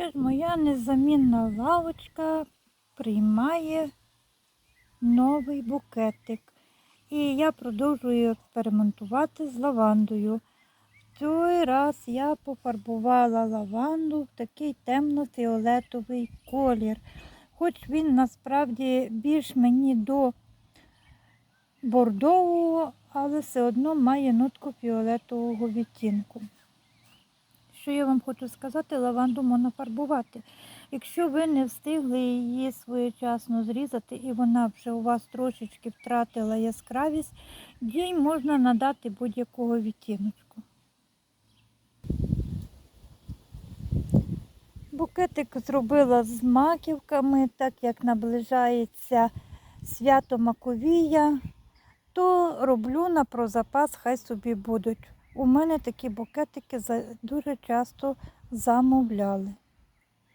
Що моя незамінна лавочка приймає новий букетик. І я продовжую експериментувати з лавандою. В цей раз я пофарбувала лаванду в такий темно-фіолетовий колір. Хоч він насправді більш мені до бордового, але все одно має нотку фіолетового відтінку. Що я вам хочу сказати, лаванду можна фарбувати. Якщо ви не встигли її своєчасно зрізати і вона вже у вас трошечки втратила яскравість, їй можна надати будь-якого відтіночку. Букетик зробила з маківками, так як наближається свято Маковія, то роблю на прозапас, хай собі будуть. У мене такі букетики дуже часто замовляли.